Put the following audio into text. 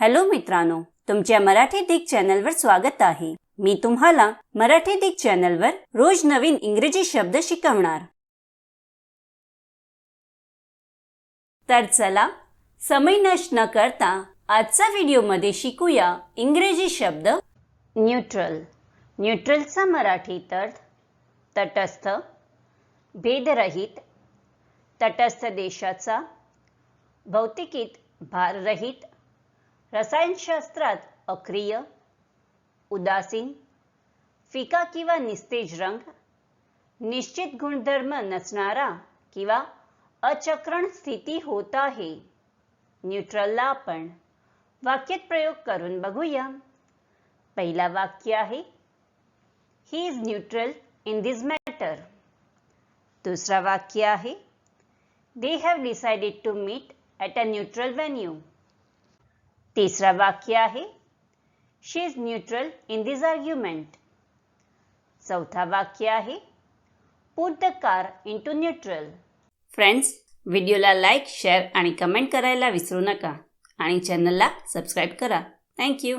Hello मित्रांनो तुमच्या मराठी दिग चॅनलवर स्वागत आहे. मी तुम्हाला मराठी दिग चॅनलवर रोज नवीन इंग्रजी शब्द शिकवणार. तर चला समय नष्ट न करता आजचा व्हिडिओमध्ये शिकूया इंग्रजी शब्द न्यूट्रल. न्यूट्रलचा मराठीत अर्थ तटस्थ भेदरहित तटस्थ देशाचा भौतिकीत भाररहित रसायनशास्त्रात अक्रिय उदासीन फिका किंवा निस्तेज रंग निश्चित गुणधर्म नसणारा किंवा अचक्रण स्थिती होत आहे. न्यूट्रलला आपण वाक्यात प्रयोग करून बघूया. पहिला वाक्य आहे he is neutral in this matter दुसरा वाक्य आहे they have decided to meet at a neutral venue तिसरा वाक्य आहे. She is neutral in this argument चौथा वाक्य आहे. Put the car in to neutral friends व्हिडिओला लाईक शेअर आणि कमेंट करायला विसरू नका. आणि चॅनलला सबस्क्राईब करा. थँक्यू